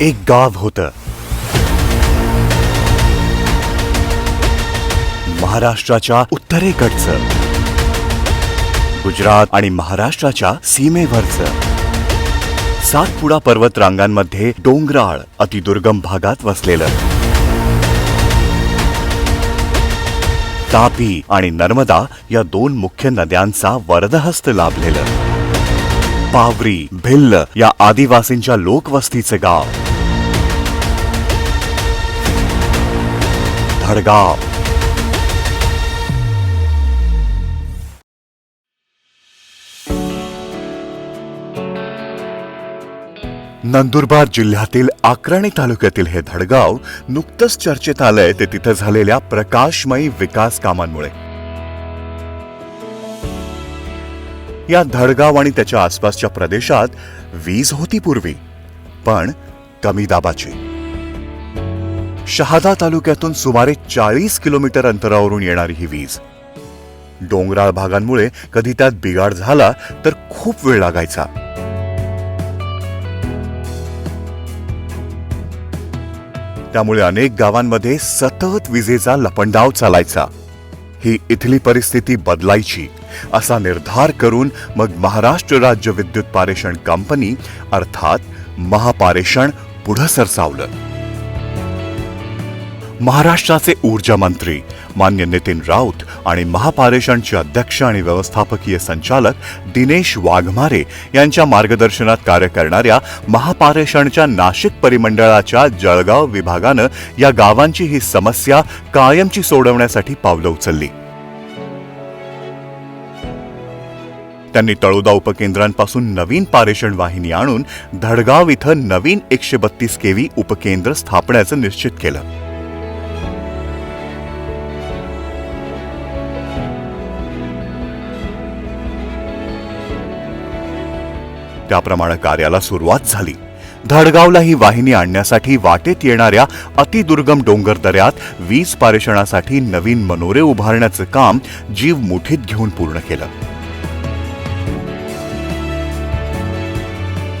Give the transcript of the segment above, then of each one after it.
एक गाव होतं. महाराष्ट्राच्या उत्तरेकडचं. गुजरात आणि महाराष्ट्राच्या सीमेवरचं. सातपुडा पर्वत रांगांमध्ये डोंगराळ अतिदुर्गम भागात वसलेलं. तापी आणि नर्मदा या दोन मुख्य नद्यांचा वरदहस्त लाभलेलं. पावरी भिल्ल या आदिवासींच्या लोकवस्तीचं गाव. धडगाव नंदुरबार जिल्ह्यातील आक्रणी तालुक्यातील हे धडगाव नुकतंच चर्चेत आलंय. ते तिथं झालेल्या प्रकाशमयी विकास कामांमुळे. या धडगाव आणि त्याच्या आसपासच्या प्रदेशात वीज होती पूर्वी पण कमी दाबाची. शहादा तालुक्यातून सुमारे चाळीस किलोमीटर अंतरावरून येणारी ही वीज. डोंगराळ भागांमुळे कधी त्यात बिघाड झाला तर खूप वेळ लागायचा. त्यामुळे अनेक गावांमध्ये सतत विजेचा लपंडाव चालायचा. ही इथली परिस्थिती बदलायची असा निर्धार करून मग महाराष्ट्र राज्य विद्युत पारेषण कंपनी अर्थात महापारेषण पुढं सरसावलं. महाराष्ट्राचे ऊर्जा मंत्री मान्य नितीन राऊत आणि महापारेषणचे अध्यक्ष आणि व्यवस्थापकीय संचालक दिनेश वाघमारे यांच्या मार्गदर्शनात कार्य करणाऱ्या महापारेषणच्या नाशिक परिमंडळाच्या जळगाव विभागानं या गावांची ही समस्या कायमची सोडवण्यासाठी पावलं उचलली. त्यांनी तळोदा उपकेंद्रांपासून नवीन पारेषण वाहिनी आणून धडगाव इथं नवीन एकशे बत्तीस केवी उपकेंद्र स्थापण्याचं निश्चित केलं. त्याप्रमाणे कार्याला सुरुवात झाली. धडगावला ही वाहिनी आणण्यासाठी वाटेत येणाऱ्या अतिदुर्गम डोंगर दऱ्यात वीज पारेषणासाठी नवीन मनोरे उभारण्याचं काम जीव मुठीत घेऊन पूर्ण केलं.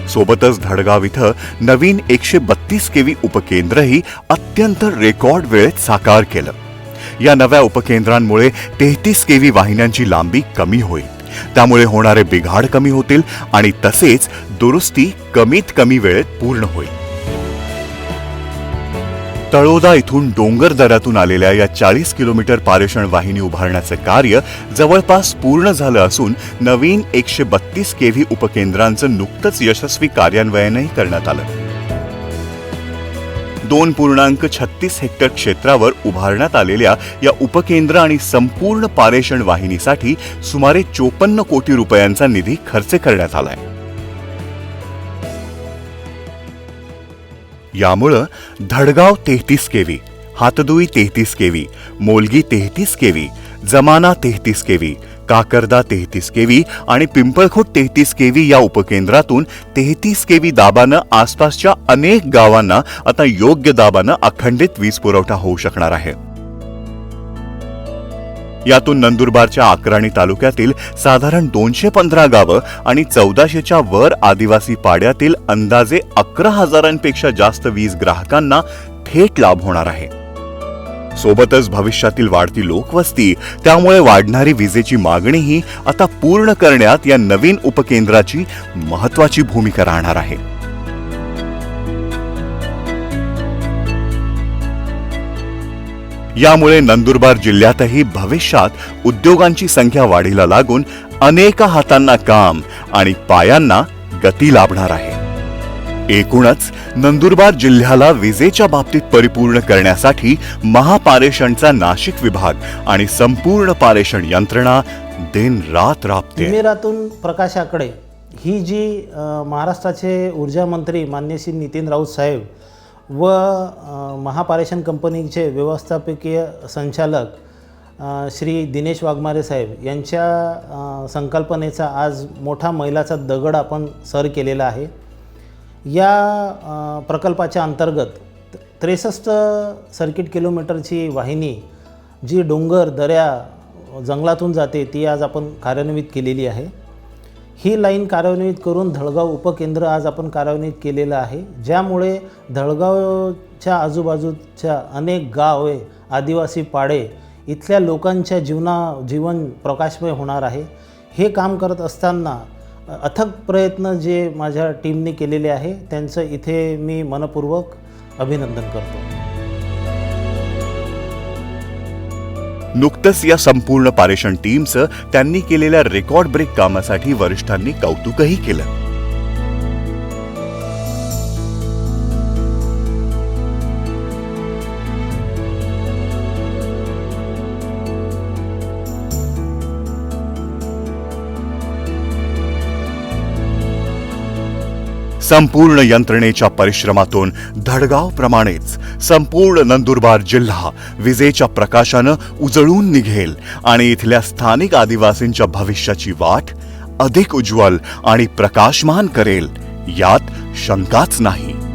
सोबतच धडगाव इथं नवीन एकशे बत्तीस केवी उपकेंद्रही अत्यंत रेकॉर्ड वेळेत साकार केलं. या नव्या उपकेंद्रांमुळे तेहतीस केवी वाहिन्यांची लांबी कमी होईल. त्यामुळे होणारे बिघाड कमी होतील आणि तसेच दुरुस्ती कमीत कमी वेळेत पूर्ण होईल. तळोदा इथून डोंगर दऱ्यातून आलेल्या या चाळीस किलोमीटर पारेषण वाहिनी उभारण्याचं कार्य जवळपास पूर्ण झालं असून नवीन एकशे बत्तीस केव्ही उपकेंद्रांचं नुकतंच यशस्वी कार्यान्वयनही करण्यात आलं. दोन पूर्णांक छत्तीस हेक्टर क्षेत्रावर उभारण्यात आलेल्या या उपकेंद्र आणि संपूर्ण पारेषण वाहिनीसाठी सुमारे चोपन्न कोटी रुपयांचा निधी खर्च करण्यात आलाय. यामुळं धडगाव तेहतीस केवी हातदुई तेहतीस केवी मोलगी तेहतीस केवी जमाना तेहतीस केवी काकरदा तेहतीस केवी आणि पिंपळखोट तेहतीस केवी या उपकेंद्रातून तेहतीस केवी दाबानं आसपासच्या अनेक गावांना आता योग्य दाबानं अखंडित वीज पुरवठा होऊ शकणार आहे. यातून नंदुरबारच्या आकराणी तालुक्यातील साधारण दोनशे पंधरा गावं आणि चौदाशेच्या वर आदिवासी पाड्यातील अंदाजे अकरा हजारांपेक्षा जास्त वीज ग्राहकांना थेट लाभ होणार आहे. सोबतच भविष्यातील वाढती लोकवस्ती त्यामुळे वाढणारी विजेची मागणीही आता पूर्ण करण्यात या नवीन उपकेंद्राची महत्वाची भूमिका राहणार आहे. यामुळे नंदुरबार जिल्ह्यातही भविष्यात उद्योगांची संख्या वाढीला लागून अनेक हातांना काम आणि पायांना गती लाभणार आहे. एकूणच नंदुरबार जिल्ह्याला विजेच्या बाबतीत परिपूर्ण करण्यासाठी महापारेषणचा नाशिक विभाग आणि संपूर्ण पारेषण यंत्रणा दिन रात राबते. प्रकाश प्रकाशाकडे ही जी महाराष्ट्राचे ऊर्जा मंत्री मान्य श्री नितीन राऊत साहेब व महापारेषण कंपनीचे व्यवस्थापकीय संचालक श्री दिनेश वाघमारे साहेब यांच्या संकल्पनेचा आज मोठा मैलाचा दगड आपण सर केलेला आहे. या प्रकल्पाच्या अंतर्गत त्रेसष्ट सर्किट किलोमीटरची वाहिनी जी डोंगर दऱ्या जंगलातून जाते ती आज आपण कार्यान्वित केलेली आहे. ही लाईन कार्यान्वित करून धळगाव उपकेंद्र आज आपण कार्यान्वित केलेलं आहे. ज्यामुळे धळगावच्या आजूबाजूच्या अनेक गावे आदिवासी पाडे इथल्या लोकांच्या जीवना जीवन प्रकाशमय होणार आहे. हे काम करत असताना अथक प्रयत्न जे माझ्या टीमने केलेले आहे त्यांचं इथे मी मनपूर्वक अभिनंदन करतो. नुकतंच या संपूर्ण पारेषण टीमचं त्यांनी केलेल्या रेकॉर्ड ब्रेक कामासाठी वरिष्ठांनी कौतुकही केलं. संपूर्ण यंत्रणेच्या परिश्रमातून धडगाव प्रमाणेच संपूर्ण नंदुरबार जिल्हा विजेच्या प्रकाशानं उजळून निघेल आणि इथल्या स्थानिक आदिवासींच्या भविष्याची वाट अधिक उज्ज्वल आणि प्रकाशमान करेल. यात शंकाच नाही.